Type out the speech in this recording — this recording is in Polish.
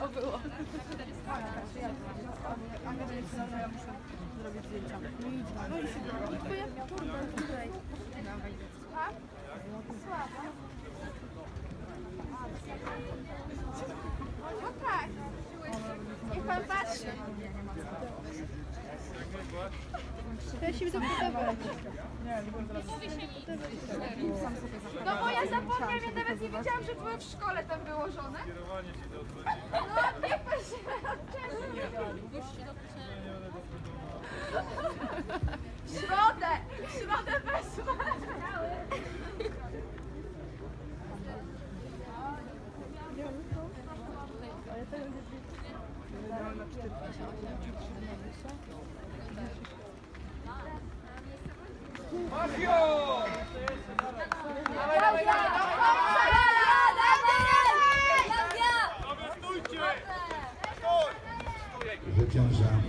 to było. Ja muszę zrobić zdjęcia. No i się Dziękuję. Kurde, tutaj. Słaba. No tak. Niech pan patrzy. To ja się widzę podobać. Nie, nie byłem zaraz. No bo ja zapomniałam, ja nawet nie wiedziałam, że były w szkole tam wyłożone. No, niech pan się odczepi. W środę! W środę weszła. Wyciążam